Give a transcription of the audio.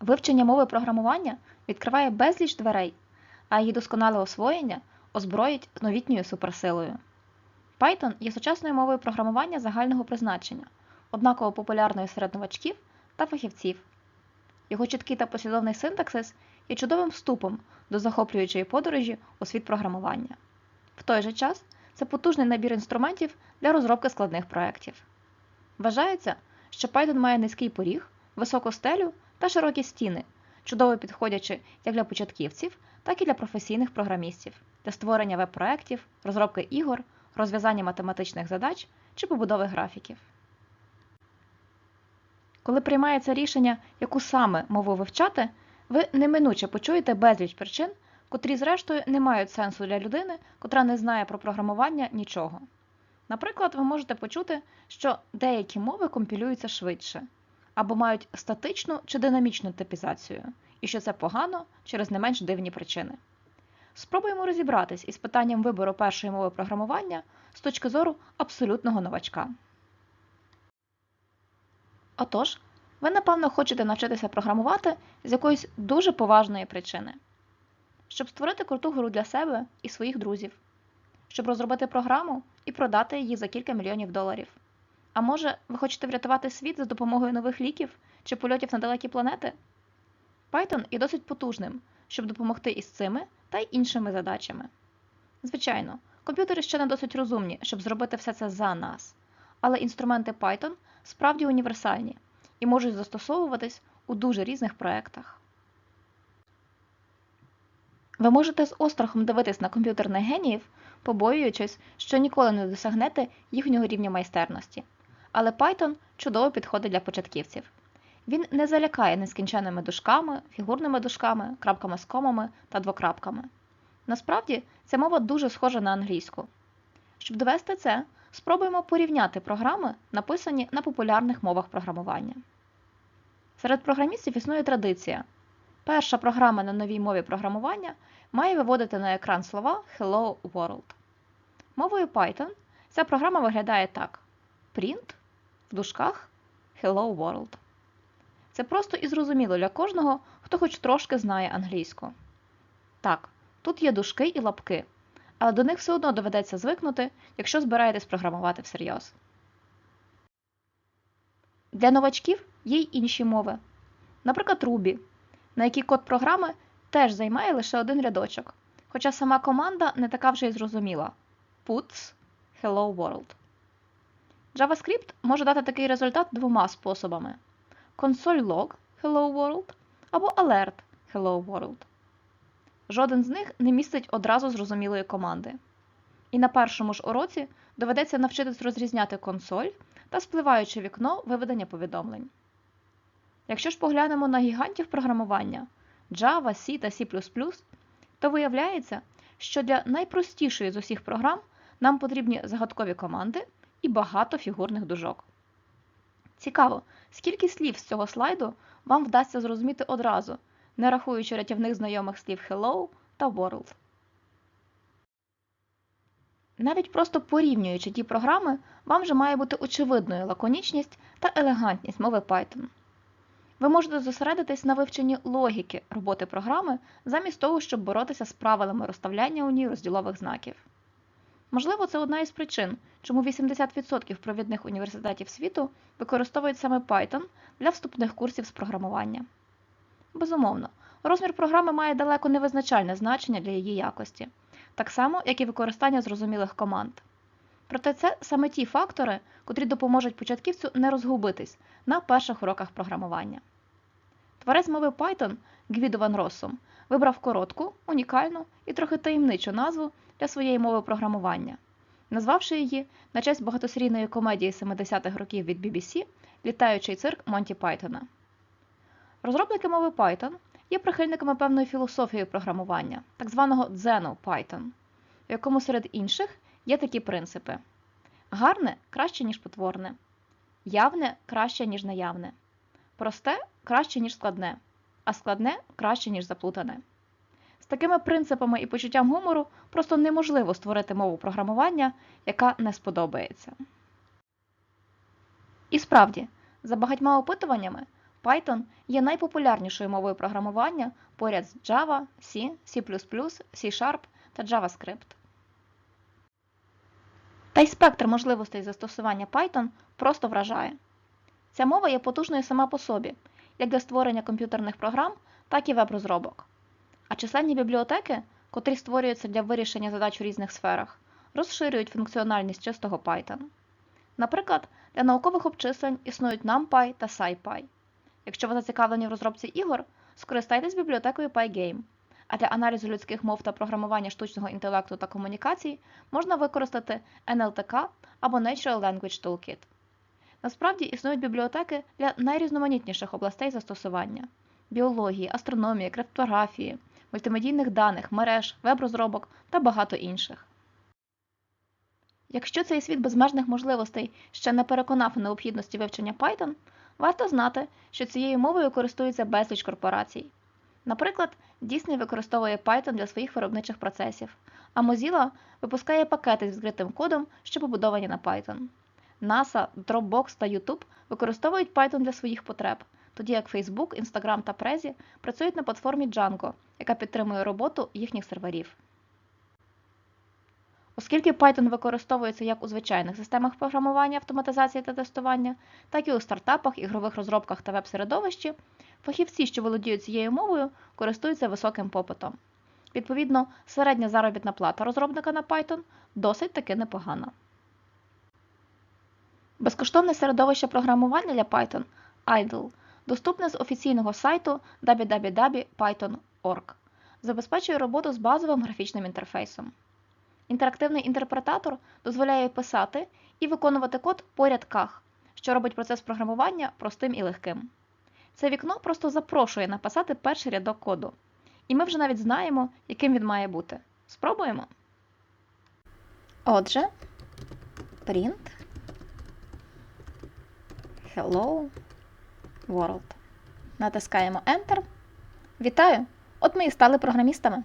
Вивчення мови програмування відкриває безліч дверей, а її досконале освоєння озброїть новітньою суперсилою. Python є сучасною мовою програмування загального призначення, однаково популярною серед новачків та фахівців. Його чіткий та послідовний синтаксис є чудовим вступом до захоплюючої подорожі у світ програмування. В той же час це потужний набір інструментів для розробки складних проєктів. Вважається, що Python має низький поріг, високу стелю та широкі стіни, чудово підходячи як для початківців, так і для професійних програмістів для створення веб-проєктів, розробки ігор, розв'язання математичних задач чи побудови графіків. Коли приймається рішення, яку саме мову вивчати, ви неминуче почуєте безліч причин, котрі, зрештою, не мають сенсу для людини, котра не знає про програмування нічого. Наприклад, ви можете почути, що деякі мови компілюються швидше, або мають статичну чи динамічну типізацію, і що це погано через не менш дивні причини. Спробуємо розібратись із питанням вибору першої мови програмування з точки зору абсолютного новачка. Отож, ви напевно хочете навчитися програмувати з якоїсь дуже поважної причини, щоб створити круту гру для себе і своїх друзів, щоб розробити програму і продати її за кілька мільйонів доларів. А може, ви хочете врятувати світ за допомогою нових ліків чи польотів на далекі планети? Python є досить потужним, щоб допомогти із цими та й іншими задачами. Звичайно, комп'ютери ще не досить розумні, щоб зробити все це за нас, але інструменти Python справді універсальні і можуть застосовуватись у дуже різних проєктах. Ви можете з острахом дивитись на комп'ютерних геніїв, побоюючись, що ніколи не досягнете їхнього рівня майстерності. Але Python чудово підходить для початківців. Він не залякає нескінченними дужками, фігурними дужками, крапками з комами та двокрапками. Насправді, ця мова дуже схожа на англійську. Щоб довести це, спробуємо порівняти програми, написані на популярних мовах програмування. Серед програмістів існує традиція. Перша програма на новій мові програмування має виводити на екран слова Hello World. Мовою Python ця програма виглядає так: print в дужках Hello World. Це просто і зрозуміло для кожного, хто хоч трошки знає англійську. Так, тут є дужки і лапки, але до них все одно доведеться звикнути, якщо збираєтесь програмувати всерйоз. Для новачків є й інші мови. Наприклад, Ruby, на якій код програми теж займає лише один рядочок, хоча сама команда не така вже й зрозуміла puts Hello World. JavaScript може дати такий результат двома способами: console log Hello World або alert Hello World. Жоден з них не містить одразу зрозумілої команди. І на першому ж уроці доведеться навчитись розрізняти консоль та спливаюче вікно виведення повідомлень. Якщо ж поглянемо на гігантів програмування Java, C та C, то виявляється, що для найпростішої з усіх програм нам потрібні загадкові команди і багато фігурних дужок. Цікаво, скільки слів з цього слайду вам вдасться зрозуміти одразу, не рахуючи рятівних знайомих слів hello та world. Навіть просто порівнюючи ті програми, вам вже має бути очевидною лаконічність та елегантність мови Python. Ви можете зосередитись на вивченні логіки роботи програми замість того, щоб боротися з правилами розставляння у ній розділових знаків. Можливо, це одна із причин, чому 80% провідних університетів світу використовують саме Python для вступних курсів з програмування. Безумовно, розмір програми має далеко невизначальне значення для її якості, так само, як і використання зрозумілих команд. Проте це саме ті фактори, котрі допоможуть початківцю не розгубитись на перших уроках програмування. Творець мови Python Гвідо Ван Россум вибрав коротку, унікальну і трохи таємничу назву для своєї мови програмування, назвавши її на честь багатосерійної комедії 70-х років від BBC Літаючий цирк Монті Пайтона. Розробники мови Python є прихильниками певної філософії програмування, так званого дзену Python, в якому серед інших є такі принципи: гарне краще, ніж потворне, явне краще, ніж наявне, просте краще, ніж складне, а складне краще, ніж заплутане. З такими принципами і почуттям гумору просто неможливо створити мову програмування, яка не сподобається. І справді, за багатьма опитуваннями, Python є найпопулярнішою мовою програмування поряд з Java, C, C++, C-Sharp та JavaScript. Та й спектр можливостей застосування Python просто вражає. Ця мова є потужною сама по собі, як для створення комп'ютерних програм, так і веб-розробок. А численні бібліотеки, котрі створюються для вирішення задач у різних сферах, розширюють функціональність чистого Python. Наприклад, для наукових обчислень існують NumPy та SciPy. Якщо ви зацікавлені в розробці ігор, скористайтесь бібліотекою Pygame. А для аналізу людських мов та програмування штучного інтелекту та комунікацій можна використати NLTK або Natural Language Toolkit. Насправді існують бібліотеки для найрізноманітніших областей застосування біології, астрономії, криптографії, мультимедійних даних, мереж, веб-розробок та багато інших. Якщо цей світ безмежних можливостей ще не переконав у необхідності вивчення Python, варто знати, що цією мовою користуються безліч корпорацій. Наприклад, Disney використовує Python для своїх виробничих процесів, а Mozilla випускає пакети з відкритим кодом, що побудовані на Python. NASA, Dropbox та YouTube використовують Python для своїх потреб, тоді як Facebook, Instagram та Prezi працюють на платформі Django, яка підтримує роботу їхніх серверів. Оскільки Python використовується як у звичайних системах програмування, автоматизації та тестування, так і у стартапах, ігрових розробках та веб-середовищі, фахівці, що володіють цією мовою, користуються високим попитом. Відповідно, середня заробітна плата розробника на Python досить таки непогана. Безкоштовне середовище програмування для Python IDLE доступне з офіційного сайту www.python.org, забезпечує роботу з базовим графічним інтерфейсом. Інтерактивний інтерпретатор дозволяє писати і виконувати код по рядках, що робить процес програмування простим і легким. Це вікно просто запрошує написати перший рядок коду. І ми вже навіть знаємо, яким він має бути. Спробуємо. Отже, print Hello World. Натискаємо Enter. Вітаю! От ми і стали програмістами.